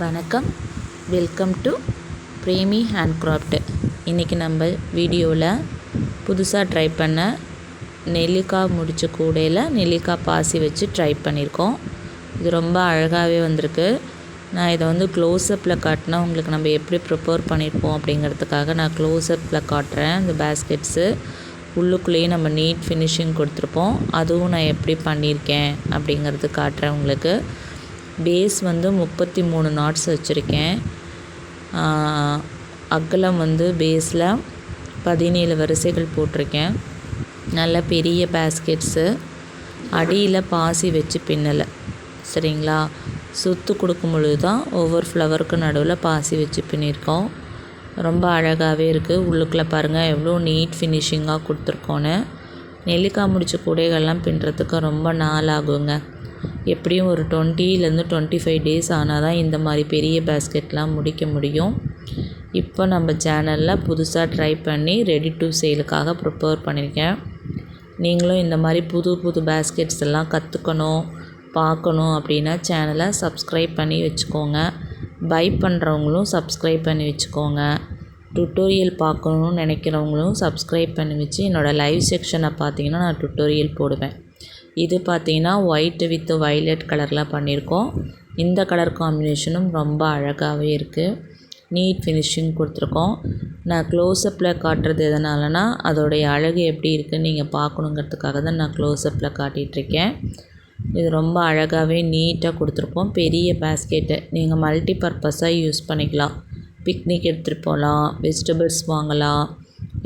வணக்கம். Welcome to Premi handcraft இன்றைக்கி நம்ம வீடியோவில் புதுசாக ட்ரை பண்ண நெல்லிக்காய் முடிச்ச கூடையில் நெல்லிக்காய் பாசி வச்சு ட்ரை பண்ணியிருக்கோம் இது ரொம்ப அழகாகவே வந்திருக்கு. நான் இதை வந்து க்ளோஸ்அப்பில் காட்டினா உங்களுக்கு நம்ம எப்படி ப்ரிப்பேர் பண்ணியிருப்போம் அப்படிங்கிறதுக்காக நான் க்ளோஸ்அப்பில் காட்டுறேன். இந்த பேஸ்கெட்ஸு உள்ளுக்குள்ளேயே நம்ம நீட் ஃபினிஷிங் கொடுத்துருப்போம். அதுவும் நான் எப்படி பண்ணியிருக்கேன் அப்படிங்கிறது காட்டுறேன் உங்களுக்கு. பேஸ் வந்து முப்பத்தி மூணு நாட்ஸ் வச்சுருக்கேன். அகலம் வந்து பேஸில் பதினேழு வரிசைகள் போட்டிருக்கேன். நல்ல பெரிய பேஸ்கெட்ஸு அடியில் பாசி வச்சு பின்னலை. சரிங்களா? சுற்று கொடுக்கும் பொழுது தான் ஒவ்வொரு ஃப்ளவருக்கு நடுவில் பாசி வச்சு பின்னியிருக்கோம் ரொம்ப அழகாகவே இருக்குது உள்ளுக்குள்ளே பாருங்கள் எவ்வளோ நீட் ஃபினிஷிங்காக கொடுத்துருக்கோன்னு நெல்லிக்காய் முடிச்ச கூடைகள்லாம் பின்னுறதுக்கு ரொம்ப நாள் ஆகுங்க. எப்படியும் ஒரு டுவெண்ட்டிலேருந்து டுவெண்ட்டி ஃபைவ் டேஸ் ஆனால் தான் இந்த மாதிரி பெரிய பேஸ்கெட்லாம் முடிக்க முடியும். இப்போ நம்ம சேனலில் புதுசாக ட்ரை பண்ணி ரெடி டு சேலுக்காக ப்ரிப்பேர் பண்ணியிருக்கேன். நீங்களும் இந்த மாதிரி புது புது பேஸ்கெட்ஸ் எல்லாம் கற்றுக்கணும் பார்க்கணும் அப்படின்னா சேனலை சப்ஸ்கிரைப் பண்ணி வச்சுக்கோங்க. பை பண்ணுறவங்களும் சப்ஸ்கிரைப் பண்ணி வச்சுக்கோங்க. டுட்டோரியல் பார்க்கணுன்னு நினைக்கிறவங்களும் சப்ஸ்கிரைப் பண்ணி வச்சு என்னோடய லைவ் செக்ஷனை பார்த்தீங்கன்னா நான் டுட்டோரியல் போடுவேன். இது பார்த்தீங்கன்னா ஒயிட் வித் வைலட் கலரில் பண்ணியிருக்கோம். இந்த கலர் காம்பினேஷனும் ரொம்ப அழகாகவே இருக்குது நீட் ஃபினிஷிங் கொடுத்துருக்கோம். நான் க்ளோஸ்அப்பில் காட்டுறது எதனாலனா அதோடைய அழகு எப்படி இருக்குதுன்னு நீங்கள் பார்க்கணுங்கிறதுக்காக தான் நான் க்ளோஸ்அப்பில் காட்டிகிட்ருக்கேன். இது ரொம்ப அழகாகவே நீட்டாக கொடுத்துருக்கோம் பெரிய பேஸ்கெட்டு நீங்கள் மல்டி பர்பஸாக யூஸ் பண்ணிக்கலாம். பிக்னிக் எடுத்துகிட்டு போகலாம். வெஜிடபிள்ஸ் வாங்கலாம்.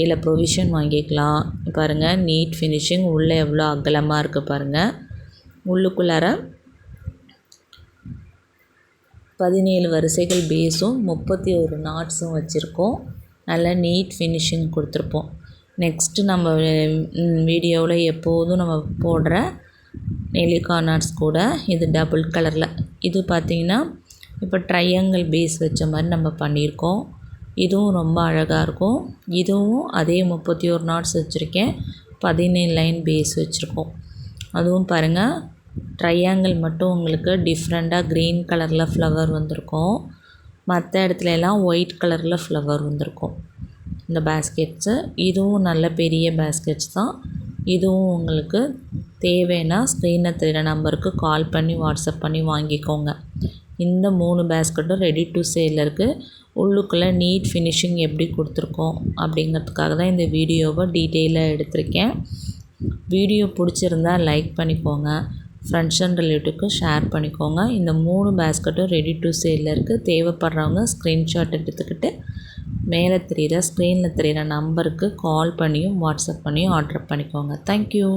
இல்லை ப்ரொவிஷன் வாங்கிக்கலாம். பாருங்கள் நீட் ஃபினிஷிங் உள்ளே எவ்வளோ அகலமாக இருக்குது பாருங்கள் உள்ளுக்குள்ளார பதினேழு வரிசைகள் பேஸும் முப்பத்தி ஒரு நாட்ஸும் வச்சுருக்கோம். நல்ல நீட் ஃபினிஷிங் கொடுத்துருப்போம். நெக்ஸ்ட்டு நம்ம வீடியோவில் எப்போதும் நம்ம போடுற நெல்லிக்காய் நாட்ஸ் கூட இது டபுள் கலரில் இது பார்த்திங்கன்னா இப்போ ட்ரையாங்கிள் பேஸ் வச்ச மாதிரி நம்ம பண்ணியிருக்கோம். இதுவும் ரொம்ப அழகாக இருக்கும். இதுவும் அதே முப்பத்தி ஒரு நாட்ஸ் வச்சுருக்கேன். பதினேழு லைன் பேஸ் வச்சுருக்கோம். அதுவும் பாருங்கள் ட்ரையாங்கிள் மட்டும் உங்களுக்கு டிஃப்ரெண்ட்டாக க்ரீன் கலரில் ஃப்ளவர் வந்திருக்கும். மற்ற இடத்துல எல்லாம் ஒயிட் கலரில் ஃப்ளவர் வந்திருக்கும். இந்த பேஸ்கெட்ஸு இதுவும் நல்ல பெரிய பேஸ்கெட்ஸ் தான். இதுவும் உங்களுக்கு தேவைன்னா ஸ்க்ரீனில் தெரிகிற நம்பருக்கு கால் பண்ணி வாட்ஸ்அப் பண்ணி வாங்கிக்கோங்க. இந்த மூணு பேஸ்கெட்டும் ரெடி டு சேல் இருக்குது உள்ளுக்குள்ளே நீட் ஃபினிஷிங் எப்படி கொடுத்துருக்கோம் அப்படிங்கிறதுக்காக தான் இந்த வீடியோவை டீட்டெயிலாக எடுத்திருக்கேன். வீடியோ பிடிச்சிருந்தா லைக் பண்ணிக்கோங்க. ஃப்ரெண்ட்ஸ் அண்ட் ரிலேட்டிவ்க்கு ஷேர் பண்ணிக்கோங்க. இந்த மூணு பேஸ்கெட்டும் ரெடி டு சேலில் இருக்குது தேவைப்படுறவங்க ஸ்க்ரீன்ஷாட் எடுத்துக்கிட்டு மேலே தெரிகிற ஸ்க்ரீனில் தெரிகிற நம்பருக்கு கால் பண்ணியும் வாட்ஸ்அப் பண்ணியும் ஆர்டர் பண்ணிக்கோங்க. தேங்க்யூ